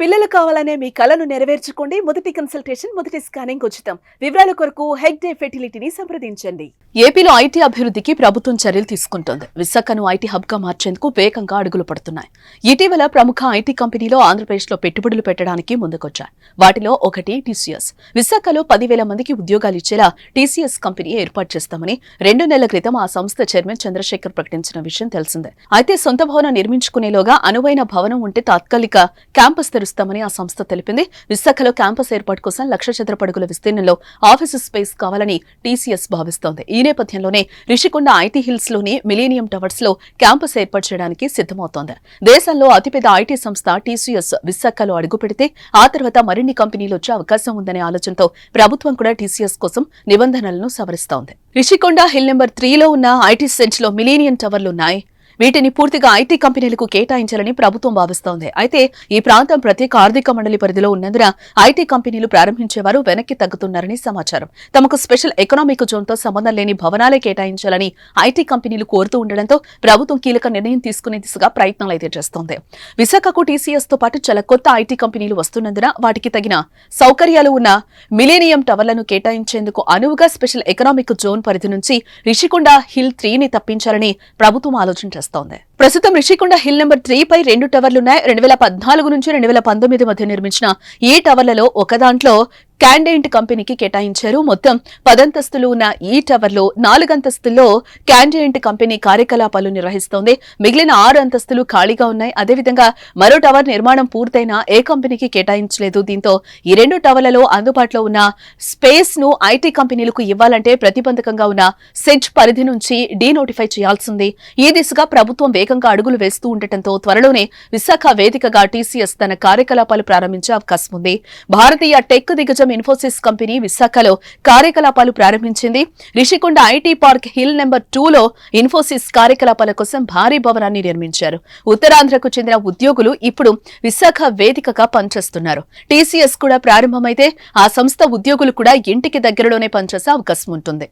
పిల్లలు కావాలనే మీ కలను నెరవేర్చుకోండి. మొదటి కన్సల్టేషన్ మొదటి స్కానింగ్ ఉచితం. వివరాల కొరకు హెగ్ డే ఫెర్టిలిటీని సంప్రదించండి. ఏపీలో ఐటీ అభివృద్ధికి ప్రభుత్వం చర్యలు తీసుకుంటోంది. విశాఖను ఐటీ హబ్గా మార్చేందుకు వేగంగా అడుగులు పడుతున్నాయి. ఇటీవల ప్రముఖ ఐటీ కంపెనీలో ఆంధ్రప్రదేశ్లో పెట్టుబడులు పెట్టడానికి ముందుకొచ్చాయి. వాటిలో ఒకటి టీసీఎస్. విశాఖలో పదివేల మందికి ఉద్యోగాలు ఇచ్చేలా టీసీఎస్ కంపెనీ ఏర్పాటు చేస్తామని రెండు నెలల క్రితం ఆ సంస్థ చైర్మన్ చంద్రశేఖర్ ప్రకటించిన విషయం తెలిసిందే. అయితే సొంత భవనం నిర్మించుకునేలోగా అనువైన భవనం ఉంటే తాత్కాలిక క్యాంపస్ తెరుస్తామని ఆ సంస్థ తెలిపింది. విశాఖలో క్యాంపస్ ఏర్పాటు కోసం లక్ష చదరపడుగుల విస్తీర్ణంలో ఆఫీసు స్పేస్ కావాలని టీసీఎస్ భావిస్తోంది. ఈ నేపథ్యంలోనే రిషికొండ ఐటీ హిల్స్లోని మిలీనియం టవర్స్లో క్యాంపస్ ఏర్పాటు చేయడానికి సిద్దమవుతోంది దేశంలో అతిపెద్ద ఐటీ సంస్థ టీసీఎస్ విశాఖలో అడుగుపెడితే ఆ తర్వాత మరిన్ని కంపెనీలు వచ్చే అవకాశం ఉందనే ఆలోచనతో ప్రభుత్వం కూడా టీసీఎస్ కోసం నిబంధనలను సవరిస్తోంది. రిషికొండ హిల్ నెంబర్ త్రీలో ఉన్న ఐటీ సెంచ్లో మిలీనియం టవర్లు ఉన్నాయి. వీటిని పూర్తిగా ఐటీ కంపెనీలకు కేటాయించాలని ప్రభుత్వం భావిస్తోంది. అయితే ఈ ప్రాంతం ప్రత్యేక ఆర్థిక మండలి పరిధిలో ఉన్నందున ఐటీ కంపెనీలు ప్రారంభించేవారు వెనక్కి తగ్గుతున్నారని సమాచారం. తమకు స్పెషల్ ఎకనామిక్ జోన్తో సంబంధం లేని భవనాలే కేటాయించాలని ఐటీ కంపెనీలు కోరుతూ ఉండడంతో ప్రభుత్వం కీలక నిర్ణయం తీసుకునే దిశగా ప్రయత్నాలు అయితే చేస్తోంది. విశాఖకు టీసీఎస్తో పాటు చాలా కొత్త ఐటీ కంపెనీలు వస్తున్నందున వాటికి తగిన సౌకర్యాలు ఉన్న మిలేనియం టవర్లను కేటాయించేందుకు అనువుగా స్పెషల్ ఎకనామిక్ జోన్ పరిధి నుంచి రిషికొండ హిల్ త్రీని తప్పించాలని ప్రభుత్వం ఆలోచన చేస్తోంది. ప్రస్తుతం రిషికొండ హిల్ నెంబర్ త్రీ పై రెండు టవర్లున్నాయి. రెండు వేల పద్నాలుగు నుంచి రెండు వేల పంతొమ్మిది మధ్య నిర్మించిన ఈ టవర్లలో ఒక దాంట్లో క్యాండెంట్ కంపెనీకి కేటాయించారు. మొత్తం పదంతస్తులు ఉన్న ఈ టవర్లో నాలుగంతస్తుల్లో క్యాండెంట్ కంపెనీ కార్యకలాపాలు నిర్వహిస్తోంది. మిగిలిన ఆరు అంతస్తులు ఖాళీగా ఉన్నాయి. అదేవిధంగా మరో టవర్ నిర్మాణం పూర్తయినా ఏ కంపెనీకి కేటాయించలేదు. దీంతో ఈ రెండు టవర్లలో అందుబాటులో ఉన్న స్పేస్ను ఐటీ కంపెనీలకు ఇవ్వాలంటే ప్రతిబంధకంగా ఉన్న సెజ్ పరిధి నుంచి డీనోటిఫై చేయాల్సింది. ఈ దిశగా ప్రభుత్వం వేగంగా అడుగులు వేస్తూ ఉండటంతో త్వరలోనే విశాఖ వేదికగా టీసీఎస్ తన కార్యకలాపాలు ప్రారంభించే అవకాశం ఉంది. భారతీయ టెక్ దిగ్గజం ఇన్ఫోసిస్ కంపెనీ విశాఖలో కార్యకలాపాలు ప్రారంభించింది. Rishikonda IT park hill number టూలో ఇన్ఫోసిస్ కార్యకలాపాల కోసం భారీ భవనాన్ని నిర్మించారు. ఉత్తరాంధ్రకు చెందిన ఉద్యోగులు ఇప్పుడు విశాఖ వేదికగా పనిచేస్తున్నారు. టీసీఎస్ కూడా ప్రారంభమైతే ఆ సంస్థ ఉద్యోగులు కూడా ఇంటికి దగ్గరలోనే పనిచేసే అవకాశం ఉంటుంది.